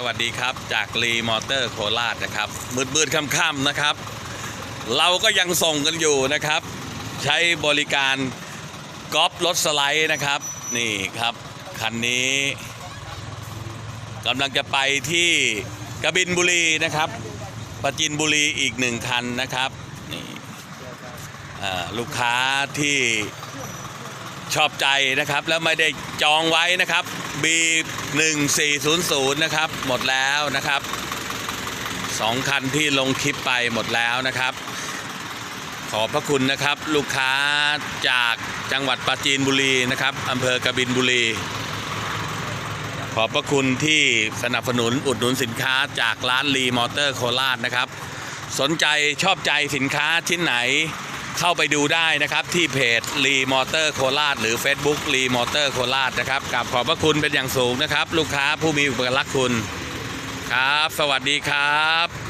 สวัสดีครับจากรีมอเตอร์โคราชนะครับ มืดๆค่ำๆนะครับ เราก็ยังส่งกันอยู่นะครับ ใช้บริการกอล์ฟรถสไลด์นะครับ นี่ครับ คันนี้กำลังจะไปที่กระบินบุรีนะครับปะจินบุรีอีกหนึ่งคันนะครับนี่ลูกค้าที่ชอบใจนะครับ แล้วไม่ได้จองไว้นะครับ B1400 นะครับ หมดแล้วนะครับสองคันที่ลงคลิปไปหมดแล้วนะครับ ขอบพระคุณนะครับ ลูกค้าจากจังหวัดปราจีนบุรีนะครับอำเภอกบินบุรี ขอบพระคุณที่สนับสนุนอุดหนุนสินค้าจากร้านรีมอเตอร์โคราชนะครับ สนใจชอบใจสินค้าชิ้นไหน เข้าไปดูได้นะครับ ที่เพจรีมอเตอร์โคราชหรือ Facebook รีมอเตอร์โคราชนะครับกับขอบพระคุณเป็นอย่างสูงนะครับ ลูกค้าผู้มีอุปการะคุณครับ สวัสดีครับ